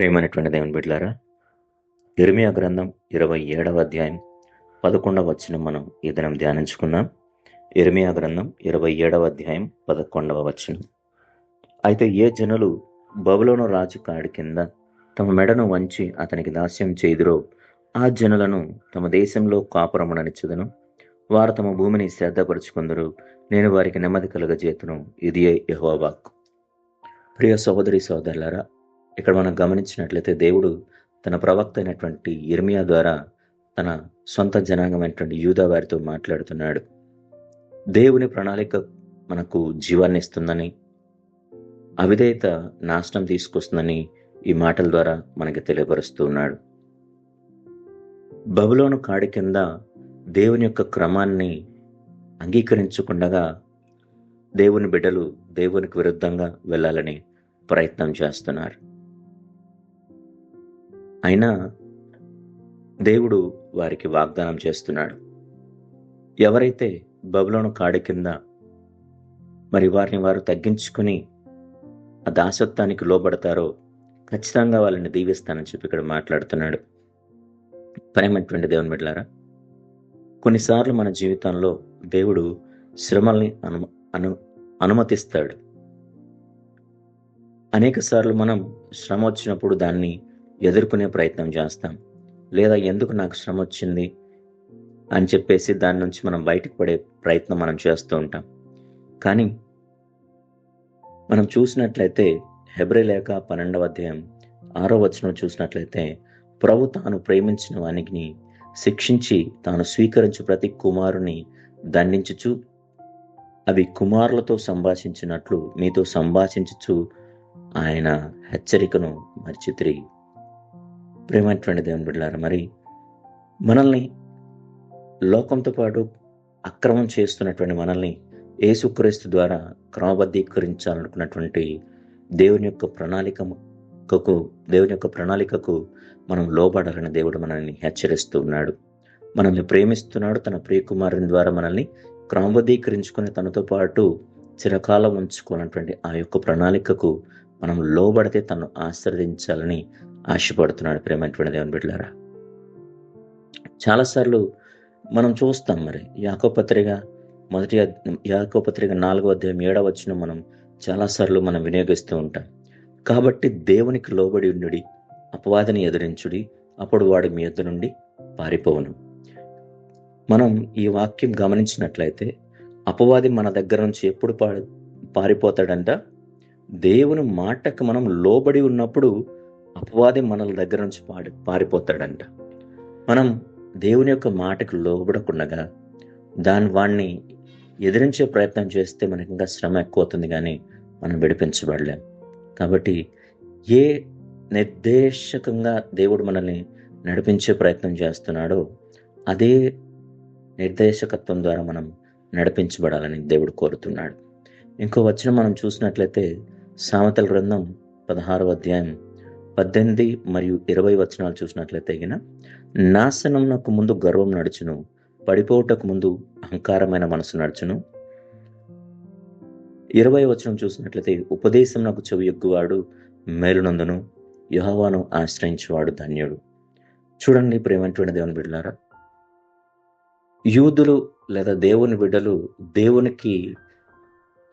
ప్రేమైనటువంటి దేవుని బిడ్డలారా ఇర్మియా గ్రంథం ఇరవై ఏడవ అధ్యాయం పదకొండవ వచనం మనం ఈ దినం ధ్యానించుకున్నాం. ఇర్మియా గ్రంథం ఇరవై ఏడవ అధ్యాయం పదకొండవ వచనం. అయితే ఏ జనులు బబులోను రాజు కాడి కింద తమ మెడను వంచి అతనికి దాస్యం చేదురో ఆ జనులను తమ దేశంలో కాపురముననిచ్చుదను. వారు తమ భూమిని శ్రద్ధపరుచుకుందరు. నేను వారికి నెమ్మది కలుగజేతును. ఇది యహోవాక్. ప్రియ సహోదరి సోదరులారా ఇక్కడ మనం గమనించినట్లయితే దేవుడు తన ప్రవక్త అయినటువంటి ఇర్మియా ద్వారా తన సొంత జనాంగమైనటువంటి యూదా వారితో మాట్లాడుతున్నాడు. దేవుని ప్రణాళిక మనకు జీవాన్ని ఇస్తుందని అవిధేయత నాశనం తీసుకొస్తుందని ఈ మాటల ద్వారా మనకి తెలియపరుస్తూ ఉన్నాడు. బబులోను కాడి కింద దేవుని యొక్క క్రమాన్ని అంగీకరించుకుండగా దేవుని బిడ్డలు దేవునికి విరుద్ధంగా వెళ్ళాలని ప్రయత్నం చేస్తున్నారు. అయినా దేవుడు వారికి వాగ్దానం చేస్తున్నాడు. ఎవరైతే బబులోను కాడి కింద మరి వారిని వారు తగ్గించుకుని ఆ దాసత్వానికి లోబడతారో ఖచ్చితంగా వాళ్ళని దీవిస్తానని చెప్పి ఇక్కడ మాట్లాడుతున్నాడు. ప్రేమటువంటి దేవుని బిడ్డలారా కొన్నిసార్లు మన జీవితంలో దేవుడు శ్రమల్ని అను అను అనుమతిస్తాడు. అనేక సార్లు మనం శ్రమ వచ్చినప్పుడు దాన్ని ఎదుర్కొనే ప్రయత్నం చేస్తాం. లేదా ఎందుకు నాకు శ్రమ వచ్చింది అని చెప్పేసి దాని నుంచి మనం బయటకు పడే ప్రయత్నం మనం చేస్తూ ఉంటాం. కానీ మనం చూసినట్లయితే హెబ్రి లేక పన్నెండవ అధ్యాయం ఆరో వచనం చూసినట్లయితే ప్రభు తాను ప్రేమించిన వానికి శిక్షించి తాను స్వీకరించు ప్రతి కుమారుని దండించుచు అవి కుమారులతో సంభాషించినట్లు మీతో సంభాషించుచు ఆయన హెచ్చరికను మర్చితిరి. ప్రేమైనటువంటి దేవుని బిడ్డారు మరి మనల్ని లోకంతో పాటు అక్రమం చేస్తున్నటువంటి మనల్ని ఏసుక్రీస్తు ద్వారా క్రమబద్ధీకరించాలనుకున్నటువంటి దేవుని యొక్క ప్రణాళికకు దేవుని యొక్క ప్రణాళికకు మనం లోబడాలని దేవుడు మనల్ని హెచ్చరిస్తూ ఉన్నాడు. మనల్ని ప్రేమిస్తున్నాడు తన ప్రియకుమారుని ద్వారా మనల్ని క్రమబద్ధీకరించుకుని తనతో పాటు చిరకాలం ఉంచుకున్నటువంటి ఆ యొక్క ప్రణాళికకు మనం లోబడితే తను ఆశ్రదించాలని ఆశపడుతున్నాడు ప్రేమైనటువంటి దేవుని బిడ్డలారా. చాలాసార్లు మనం చూస్తాం మరి యాకోపత్రిక మొదటి యాకోపత్రిక నాలుగో అధ్యాయం ఏడవ వచ్చిన మనం చాలాసార్లు మనం వినియోగిస్తూ ఉంటాం. కాబట్టి దేవునికి లోబడి ఉండుడి అపవాదిని ఎదిరించుడి అప్పుడు వాడు మీ యొద్ద నుండి పారిపోవును. మనం ఈ వాక్యం గమనించినట్లయితే అపవాది మన దగ్గర నుంచి ఎప్పుడు పారి పారిపోతాడంట? దేవుని మాటకు మనం లోబడి ఉన్నప్పుడు అపవాది మనల దగ్గర నుంచి పాడి పారిపోతాడంట. మనం దేవుని యొక్క మాటకు లోబడకుండగా దాని వాణ్ణి ఎదిరించే ప్రయత్నం చేస్తే మనకి ఇంకా శ్రమ ఎక్కువ అవుతుంది కానీ మనం విడిపించబడలేం. కాబట్టి ఏ నిర్దేశకంగా దేవుడు మనల్ని నడిపించే ప్రయత్నం చేస్తున్నాడో అదే నిర్దేశకత్వం ద్వారా మనం నడిపించబడాలని దేవుడు కోరుతున్నాడు. ఇంకో వచ్చిన మనం చూసినట్లయితే సామెతల గ్రంథం పదహారవ అధ్యాయం పద్దెనిమిది మరియు ఇరవై వచనాలు చూసినట్లయితే గిన నాశనం నాకు ముందు గర్వం నడుచును పడిపోవటకు ముందు అహంకారమైన మనసు నడుచును. ఇరవై వచనం చూసినట్లయితే ఉపదేశం నాకు చెవి ఎగ్గువాడు మేలునందును యహోవాను ఆశ్రయించేవాడు ధన్యుడు. చూడండి ప్రేమంటున్న దేవుని బిడ్డలారా యూదులు లేదా దేవుని బిడ్డలు దేవునికి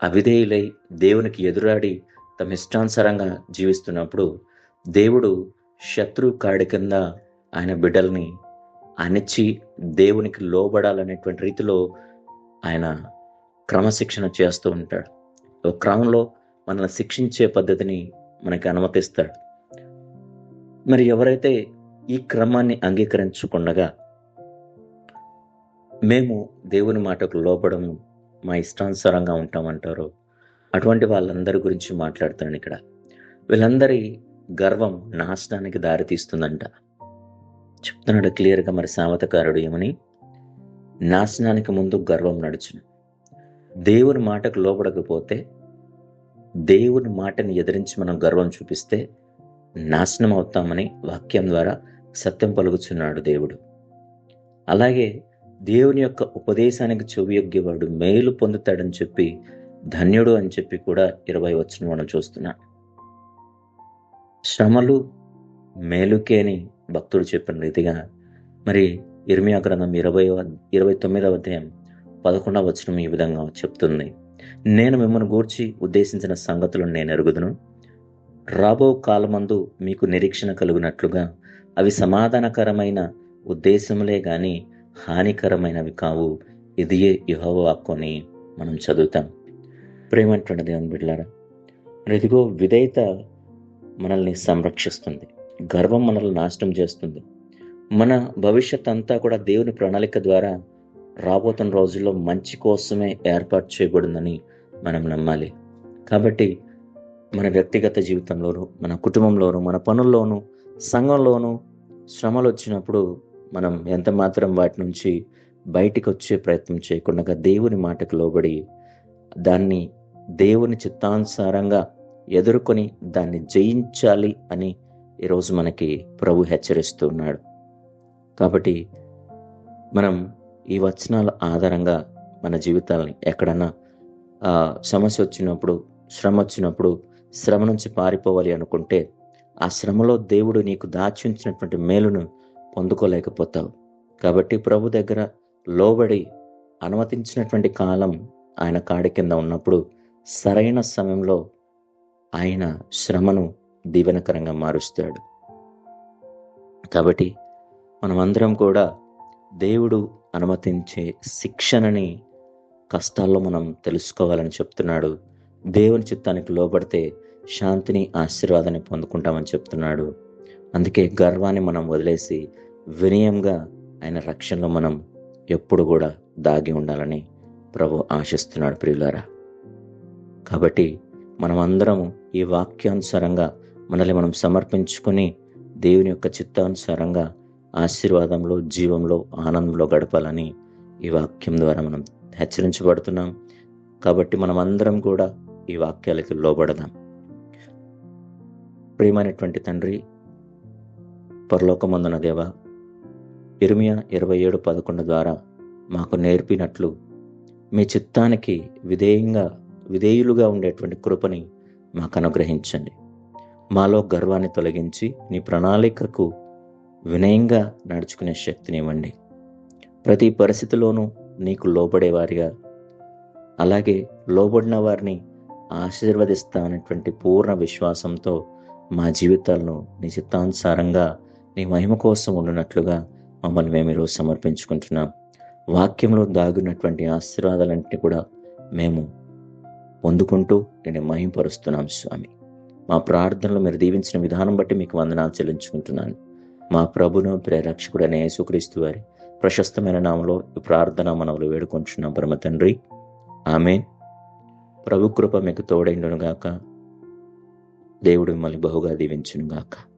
అవిధేయులై దేవునికి ఎదురాడి తమ ఇష్టానుసారంగా జీవిస్తున్నప్పుడు దేవుడు శత్రు కాడి కింద ఆయన బిడ్డల్ని అణిచి దేవునికి లోబడాలనేటువంటి రీతిలో ఆయన క్రమశిక్షణ చేస్తూ ఉంటాడు. ఒక క్రమంలో మనల్ని శిక్షించే పద్ధతిని మనకి అనుమతిస్తాడు. మరి ఎవరైతే ఈ క్రమాన్ని అంగీకరించకుండగా మేము దేవుని మాటకు లోపడము మా ఇష్టానుసారంగా ఉంటామంటారో అటువంటి వాళ్ళందరి గురించి మాట్లాడుతాను ఇక్కడ. వీళ్ళందరి గర్వం నాశనానికి దారితీస్తుందంట. చెప్తున్నాడు క్లియర్గా మరి సామతకారుడు ఏమని? నాశనానికి ముందు గర్వం నడుచును. దేవుని మాటకు లోపడకపోతే దేవుని మాటని ఎదిరించి మనం గర్వం చూపిస్తే నాశనం అవుతామని వాక్యం ద్వారా సత్యం పలుకుచున్నాడు దేవుడు. అలాగే దేవుని యొక్క ఉపదేశానికి చెవియొగ్గేవాడు మేలు పొందుతాడని చెప్పి ధన్యుడు అని చెప్పి కూడా ఇరవై వచ్చిన మనం చూస్తున్నాం. శ్రమలు మేలుకే అని భక్తుడు చెప్పిన రీతిగా మరి ఇర్మియా గ్రంథం ఇరవై ఇరవై తొమ్మిదవ అధ్యాయం పదకొండవ వచనం ఈ విధంగా చెప్తుంది. నేను మిమ్మల్ని గూర్చి ఉద్దేశించిన సంగతులను నేను ఎరుగుదును. రాబో కాలమందు మీకు నిరీక్షణ కలుగునట్లుగా అవి సమాధానకరమైన ఉద్దేశములే కానీ హానికరమైనవి కావు. ఇదియే యుహవాక్కు అని మనం చదువుతాం. ప్రేమంటున్న దేవుని బిడ్డారా ఇదిగో విధేయత మనల్ని సంరక్షిస్తుంది. గర్వం మనల్ని నాశనం చేస్తుంది. మన భవిష్యత్ అంతా కూడా దేవుని ప్రణాళిక ద్వారా రాబోతున్న రోజుల్లో మంచి కోసమే ఏర్పాటు చేయబడిందని మనం నమ్మాలి. కాబట్టి మన వ్యక్తిగత జీవితంలోనూ మన కుటుంబంలోనూ మన పనుల్లోనూ సంఘంలోనూ శ్రమలు వచ్చినప్పుడు మనం ఎంత మాత్రం వాటి నుంచి బయటికి వచ్చే ప్రయత్నం చేయకుండా దేవుని మాటకు లోబడి దాన్ని దేవుని చిత్తానుసారంగా ఎదుర్కొని దాన్ని జయించాలి అని ఈరోజు మనకి ప్రభు హెచ్చరిస్తున్నాడు. కాబట్టి మనం ఈ వచనాల ఆధారంగా మన జీవితాలని ఎక్కడన్నా సమస్య వచ్చినప్పుడు శ్రమ వచ్చినప్పుడు శ్రమ నుంచి పారిపోవాలి అనుకుంటే ఆ శ్రమలో దేవుడు నీకు దాచించినటువంటి మేలును పొందుకోలేకపోతావు. కాబట్టి ప్రభు దగ్గర లోబడి అనుమతించినటువంటి కాలం ఆయన కాడి కింద ఉన్నప్పుడు సరైన సమయంలో ఆయన శ్రమను దీవెనకరంగా మారుస్తాడు. కాబట్టి మనమందరం కూడా దేవుడు అనుమతించే శిక్షణని కష్టాల్లో మనం తెలుసుకోవాలని చెప్తున్నాడు. దేవుని చిత్తానికి లోబడితే శాంతిని ఆశీర్వాదాన్ని పొందుకుంటామని చెప్తున్నాడు. అందుకే గర్వాన్ని మనం వదిలేసి వినయంగా ఆయన రక్షణలో మనం ఎప్పుడు కూడా దాగి ఉండాలని ప్రభు ఆశిస్తున్నాడు ప్రియులారా. కాబట్టి మనమందరము ఈ వాక్యానుసారంగా మనల్ని మనం సమర్పించుకొని దేవుని యొక్క చిత్తానుసారంగా ఆశీర్వాదంలో జీవంలో ఆనందంలో గడపాలని ఈ వాక్యం ద్వారా మనం హెచ్చరించబడుతున్నాం. కాబట్టి మనం అందరం కూడా ఈ వాక్యాలకి లోబడదాం. ప్రియమైనటువంటి తండ్రి పరలోకమందున దేవ ఇరుమియా ఇరవై ఏడు పదకొండు ద్వారా మాకు నేర్పినట్లు మీ చిత్తానికి విధేయంగా విధేయులుగా ఉండేటువంటి కృపని మాకు అనుగ్రహించండి మాలో గర్వాన్ని తొలగించి నీ ప్రణాళికకు వినయంగా నడుచుకునే శక్తిని ఇవ్వండి ప్రతి పరిస్థితిలోనూ నీకు లోబడేవారిగా అలాగే లోబడిన వారిని ఆశీర్వదిస్తానటువంటి పూర్ణ విశ్వాసంతో మా జీవితాలను నీ చిత్తానుసారంగా నీ మహిమ కోసం ఉండునట్లుగా మమ్మల్ని మేము ఈరోజు సమర్పించుకుంటున్నాం. వాక్యంలో దాగున్నటువంటి ఆశీర్వాదాలన్నింటినీ కూడా మేము పొందుకుంటూ నేను మహింపరుస్తున్నాం స్వామి. మా ప్రార్థనలు మీరు దీవించిన విధానం బట్టి మీకు వందనాలు చెల్లించుకుంటున్నాను. మా ప్రభును ప్రేరక్షకుడైన యేసుక్రీస్తు వారి ప్రశస్తమైన నామలో ఈ ప్రార్థన మనవులు వేడుకుంటున్నాం పరమ తండ్రి. ఆమె ప్రభు కృప మీకు తోడైండును గాక దేవుడు మిమ్మల్ని బహుగా దీవించునుగాక.